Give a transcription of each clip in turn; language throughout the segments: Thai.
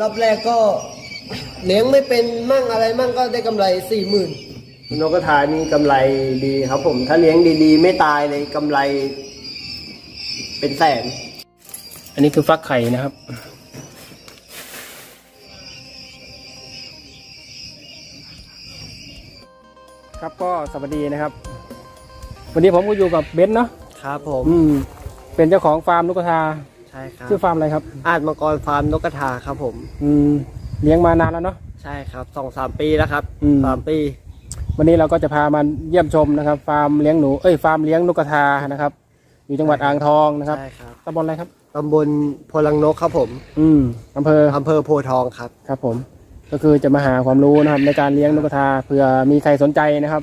รอบแรกก็เลี้ยงไม่เป็นมั่งอะไรมั่งก็ได้กำไรสี่หมื่นนกกระทานี่กำไรดีครับผม ถ้าเลี้ยงดีๆ ไม่ตายเลยกำไร เป็นแสน อันนี้คือฟักไข่นะครับ ครับก็สวัสดีนะครับ วันนี้ผมก็อยู่กับเบนซ์เนาะครับผม อืมเป็นเจ้าของฟาร์มลูกกระทาใช่ครับชื่อฟาร์มอะไรครับ อาจมังกรฟาร์มนกกระทาครับผม อืมเลี้ยงมานานแล้วเนาะ ใช่ครับสองสามปีแล้วครับอืม สามปี วันนี้เราก็จะพามาเยี่ยมชมนะครับฟาร์มเลี้ยงหนูเอ้ยฟาร์มเลี้ยงนกกระทานะครับ อยู่จังหวัดอ่างทองนะครับใช่ครับตำบลอะไรครับ ตำบลโพลังนกครับผมอืมอำเภออำเภอโพธิ์ทองครับ ครับผม ก็คือจะมาหาความรู้นะครับ ในการเลี้ยงนกกระทาเผื่อมีใครสนใจนะครับ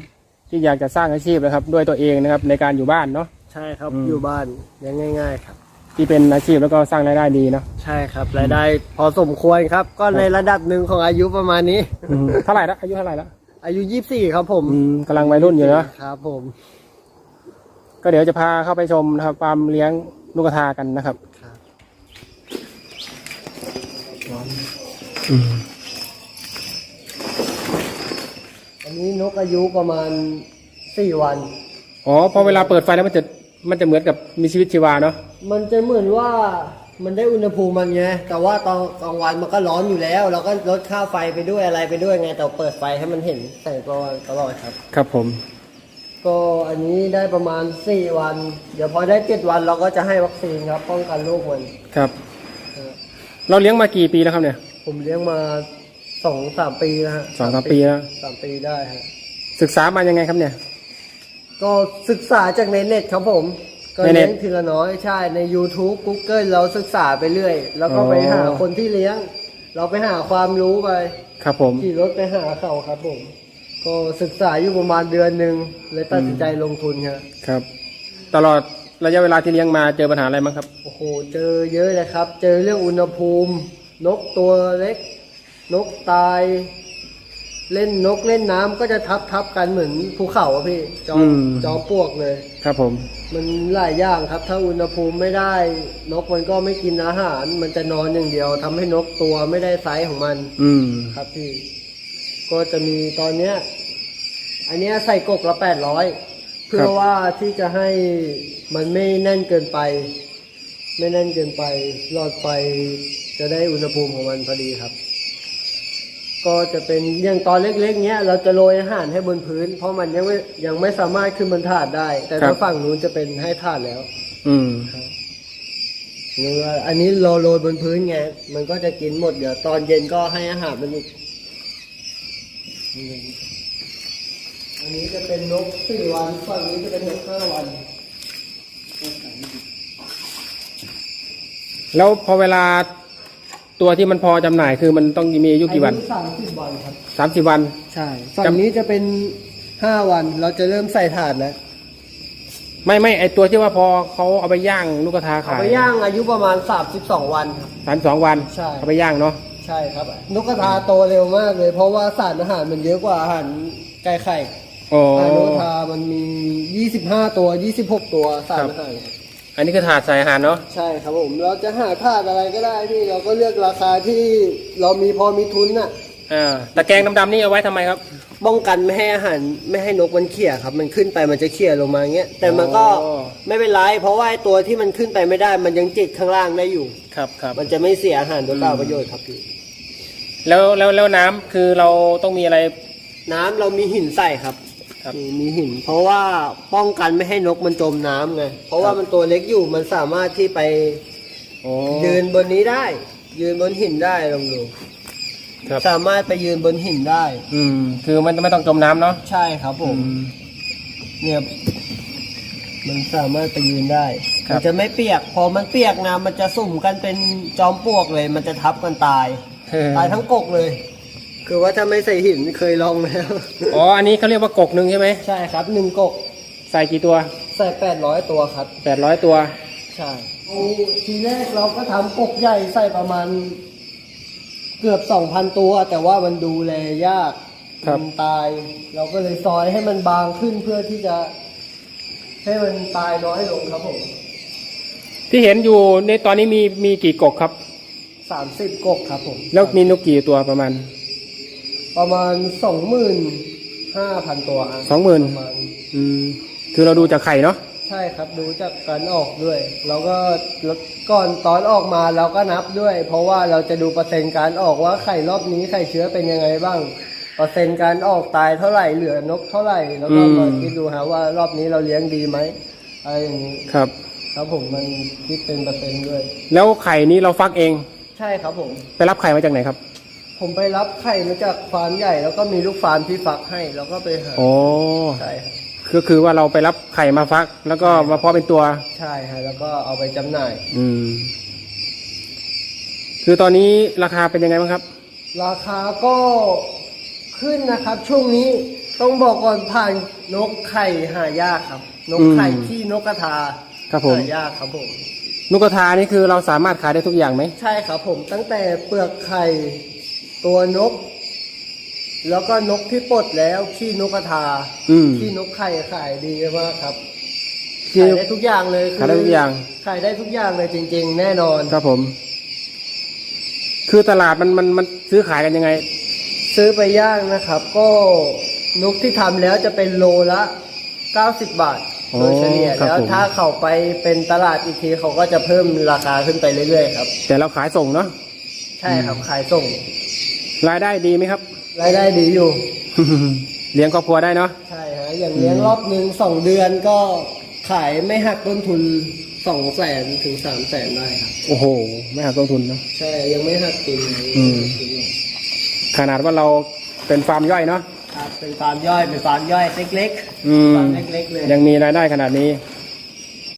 ที่อยากจะสร้างอาชีพนะครับ ด้วยตัวเองนะครับ ในการอยู่บ้านเนาะ ใช่ครับอืม อยู่บ้านเลี้ยงง่าย ๆ ครับ ที่เป็นอาชีพแล้วก็สร้างรายได้ดีเนาะใช่ครับรายได้พอสมควรครับ ก็ในระดับหนึ่งของอายุประมาณนี้ อืมเท่าไหร่ละอายุเท่าไหร่ละอายุยี่สี่ครับผมอืมกำลังวัยรุ่นอยู่เนาะครับผมก็เดี๋ยวจะพาเข้าไปชมนะครับฟาร์มเลี้ยงนกกระทากันนะครับ ครับอืมอันนี้นกอายุประมาณสี่วัน อ๋อพอเวลาเปิดไฟแล้วมันจะ มันจะเหมือนกับมีชีวิตชีวาเนาะมันจะเหมือนว่ามันได้อุณหภูมิมันไงแต่ว่าตอนกลางวันมันก็ร้อนอยู่แล้ว เราก็ลดค่าไฟไปด้วยอะไรไปด้วยไงแต่เปิดไฟให้มันเห็นแสงตะวันตลอดครับ ครับผม ก็อันนี้ได้ประมาณสี่วัน เดี๋ยวพอได้เจ็ดวันเราก็จะให้วัคซีนครับ ป้องกันโรคมันครับเออเราเลี้ยงมากี่ปีแล้วครับเนี่ย ผมเลี้ยงมาสองสามปีนะฮะสองสามปีแล้ว สามปีได้ฮะศึกษามายังไงครับเนี่ย ก็ศึกษาจากในเน็ตครับผม ก็ในเน็เลี้ต ยงทีละน้อยใช่ใน YouTube Google เราศึกษาไปเรื่อย แล้วก็อ๋อไปหาคนที่เลี้ยง เราไปหาความรู้ไป ครับผม ขี่รถไปหาเขาครับผม ก็ศึกษาอยู่ประมาณเดือนหนึ่งเลยตัดสินใจลงทุนครับ ครับ ตลอดระยะเวลาที่เลี้ยงมาเจอปัญหาอะไรบ้างครับ โอ้โห เจอเยอะเลยครับ เจอเรื่องอุณหภูมิ นกตัวเล็ก นกตาย เล่นนกเล่นน้ำก็จะทับทับกันเหมือนภูเขาอะพี่ จอมอืม จอมปลวกเลย ครับผม มันหลายอย่างครับ ถ้าอุณหภูมิไม่ได้ นกมันก็ไม่กินอาหาร มันจะนอนอย่างเดียวทำให้นกตัวไม่ได้ไซส์ของมัน อืม ครับพี่ ก็จะมีตอนเนี้ย อันเนี้ยใส่กกละแปดร้อยเพื่ครัอบว่าที่จะให้มันไม่แน่นเกินไป ไม่แน่นเกินไปหลอดไฟจะได้อุณหภูมิของมันพอดีครับ ก็จะเป็นอย่างตอนเล็กๆเนี้ยเราจะโรยอาหารให้บนพื้น เพราะมันยังไม่ยังไม่สามารถขึ้นบนถาดได้ แต่ครัถ้าบฝั่งนู้นจะเป็นให้ถาดแล้ว อืมเนื้ออันนี้เราโรยบนพื้นไงมันก็จะกินหมดเดี๋ยวตอนเย็นก็ให้อาหารมันอีกอันนี้จะเป็นนกสี่วันฝั่งนี้จะเป็นนกห้าวันแล้วพอเวลา ตัวที่มันพอจำหน่ายคือมันต้องมีอายุกี่วันสามสิบวันครับ สามสิบวัน ใช่ฝั่งนี้จะเป็นห้าวัน เราจะเริ่มใส่ถาดแล้วไม่ไม่ไอตัวที่ว่าพอเขาเอาไปย่างลูกกระทาเอาขายไปย่างอายุประมาณสามสิบสองวันครับ สามสองวันใช่ เอาไปย่างเนาะใช่ครับ นกกระทาโตเร็วมากเลย เพราะว่าสารอาหารมันเยอะกว่าอาหารไก่ไข่อ๋ออาโนทามันมี 25 ตัว 26 ตัวสารอาหาร อันนี้คือถาดใส่อาหารเนาะใช่ครับผมเราจะหาถาดอะไรก็ได้ที่เราก็เลือกราคาที่เรามีพอมีทุนน่ะอ่าตะแกรงดำๆนี่เอาไว้ทำไมครับ ป้องกันไม่ให้อาหารไม่ให้นกมันเขี่ยครับ มันขึ้นไปมันจะเขี่ยลงมาอย่างเงี้ยแต่มันก็อ๋อ ไม่เป็นไรเพราะว่าไอ้ตัวที่มันขึ้นไปไม่ได้ มันยังจิกข้างล่างได้อยู่ ครับครับมันจะไม่เสียอาหารโดยเปล่าประโยชน์ครับพี่แล้วแล้วแล้วน้ำคือเราต้องมีอะไรน้ำเรามีหินใส่ครับ ครับมีมีหิน เพราะว่าป้องกันไม่ให้นกมันจมน้ำไง เพราะว่ามันตัวเล็กอยู่มันสามารถที่ไปอ๋อ ยืนบนนี้ได้ ยืนบนหินได้ลองดูครับ สามารถไปยืนบนหินได้ อืม คือมันไม่ต้องจมน้ำเนาะใช่ครับผม อืม เนี่ยมันสามารถไปยืนได้ครับมันจะไม่เปียก พอมันเปียกนะมันจะสุ่มกันเป็นจอมปลวกเลย มันจะทับกันตาย เออตายทั้งกกเลย คือว่าถ้าไม่ใส่หินเคยลองแล้ว อ๋อ อันนี้เขาเรียกว่ากกหนึ่งใช่ไหม ใช่ครับหนึ่งกกใส่กี่ตัว ใส่แปดร้อยตัวครับ แปดร้อยตัว ใช่ทีแรกเราก็ทำกกใหญ่ใส่ประมาณ เกือบสองพันตัว แต่ว่ามันดูแลยากครับมันตาย เราก็เลยซอยให้มันบางขึ้นเพื่อที่จะ ให้มันตายน้อยลงครับผม ที่เห็นอยู่ในตอนนี้มีมีกี่กกครับสามสิบกกครับผม แล้วมีนกกี่ตัวประมาณ ประมาณสองหมื่นห้าพันตัวครับสองหมื่นประมาณอืมคือเราดูจากไข่เนาะใช่ครับดูจากการออกด้วย เราก็แล้วก่อนตอนออกมาเราก็นับด้วย เพราะว่าเราจะดูเปอร์เซ็นต์การออกว่าไข่รอบนี้ไข่เชื้อเป็นยังไงบ้าง เปอร์เซ็นต์การออกตายเท่าไหร่เหลือนกเท่าไหร่แล้วก็มาคิดดูฮะว่ารอบนี้เราเลี้ยงดีไหมอะไรอย่างนี้ครับ ครับผมมันคิดเป็นเปอร์เซ็นต์ด้วย แล้วไข่นี้เราฟักเอง ใช่ครับผม ไปรับไข่มาจากไหนครับ ผมไปรับไข่มาจากฟาร์มใหญ่ แล้วก็มีลูกฟาร์มที่ฟักให้ แล้วก็ไปหาอ๋อใช่ครับก็คือว่าเราไปรับไข่มาฟัก แล้วก็มาเพาะเป็นตัว ใช่ฮะแล้วก็เอาไปจำหน่าย อืม คือตอนนี้ราคาเป็นยังไงบ้างครับ ราคาก็ขึ้นนะครับ ช่วงนี้ต้องบอกก่อนผ่านนกไข่หายากครับ นกไข่อืมที่นกกระทาครับผม หายากครับผม นกกระทานี่คือเราสามารถขายได้ทุกอย่างไหม ใช่ครับผมตั้งแต่เปลือกไข่ ตัวนก แล้วก็นกที่ปลดแล้วขี้นกกระทาอืม ขี้นกไข่ขายดีมากครับคือขายได้ทุกอย่างเลยคืขายได้ทุกอย่าง ขายได้ทุกอย่างเลยจริง ๆ แน่นอน ครับผม คือตลาดมันมันมันซื้อขายกันยังไง ซื้อไปย่างนะครับ ก็นกที่ทำแล้วจะเป็นโลละ 90 บาทอ๋อโดยเฉลี่ยครับแล้วผม ถ้าเขาไปเป็นตลาดอีกทีเขาก็จะเพิ่มราคาขึ้นไปเรื่อยๆครับ แต่เราขายส่งเนาะ ใช่ครับขายส่ง รายได้ดีไหมครับ รายได้ดีอยู่ เลี้ยงครอบครัวได้เนาะใช่ฮะอย่างเลี้ยงรอบหนึ่งสองเดือนก็ขายไม่หักต้นทุนสองแสนถึงสามแสนได้ครับโอ้โห ไม่หักต้นทุนเนาะใช่ยังไม่หักทุนเลยอืม ขนาดว่าเราเป็นฟาร์มย่อยเนาะครับเป็นฟาร์มย่อยเป็นฟาร์มย่อยเล็กอืมฟาร์มเล็กๆเลยยังมีรายได้ขนาดนี้ค